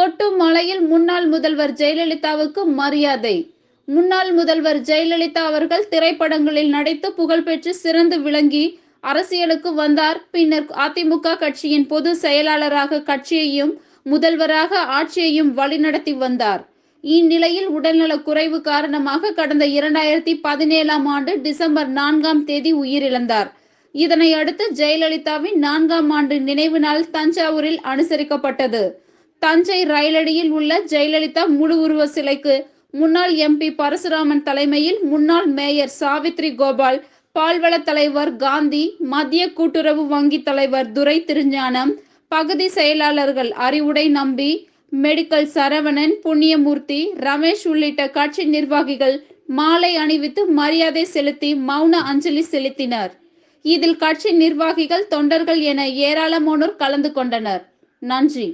கொட்டும் மலையில் முன்னாள் முதல்வர் ஜெயலலிதாவுக்கு மரியாதை. முன்னாள் முதல்வர் ஜெயலலிதா அவர்கள் திரைப்படங்களில் நடித்து புகழ்பெற்று சிறந்து விளங்கி அரசியலுக்கு வந்தார். பின்னர் அதிமுக கட்சியின் பொது செயலாளராக கட்சியையும் முதல்வராக ஆட்சியையும் வழிநடத்தி வந்தார். இந்நிலையில் உடல்நலக் குறைவு காரணமாக கடந்த இரண்டாயிரத்தி பதினேழாம் ஆண்டு டிசம்பர் நான்காம் தேதி உயிரிழந்தார். இதனை அடுத்து ஜெயலலிதாவின் நான்காம் ஆண்டு நினைவு நாள் தஞ்சாவூரில் அனுசரிக்கப்பட்டது. தஞ்சை ரயிலடியில் உள்ள ஜெயலலிதா முழு உருவ சிலைக்கு முன்னாள் எம்பி பரசுராமன் தலைமையில் முன்னாள் மேயர் சாவித்ரி கோபால் பால்வள தலைவர் காந்தி மத்திய கூட்டுறவு வங்கி தலைவர் துரை திருஞானம் பகுதி செயலாளர்கள் அறிவுடை நம்பி மெடிக்கல் சரவணன் புண்ணியமூர்த்தி ரமேஷ் உள்ளிட்ட கட்சி நிர்வாகிகள் மாலை அணிவித்து மரியாதை செலுத்தி மௌன அஞ்சலி செலுத்தினர். இதில் கட்சி நிர்வாகிகள் தொண்டர்கள் என ஏராளமானோர் கலந்து கொண்டனர். நன்றி.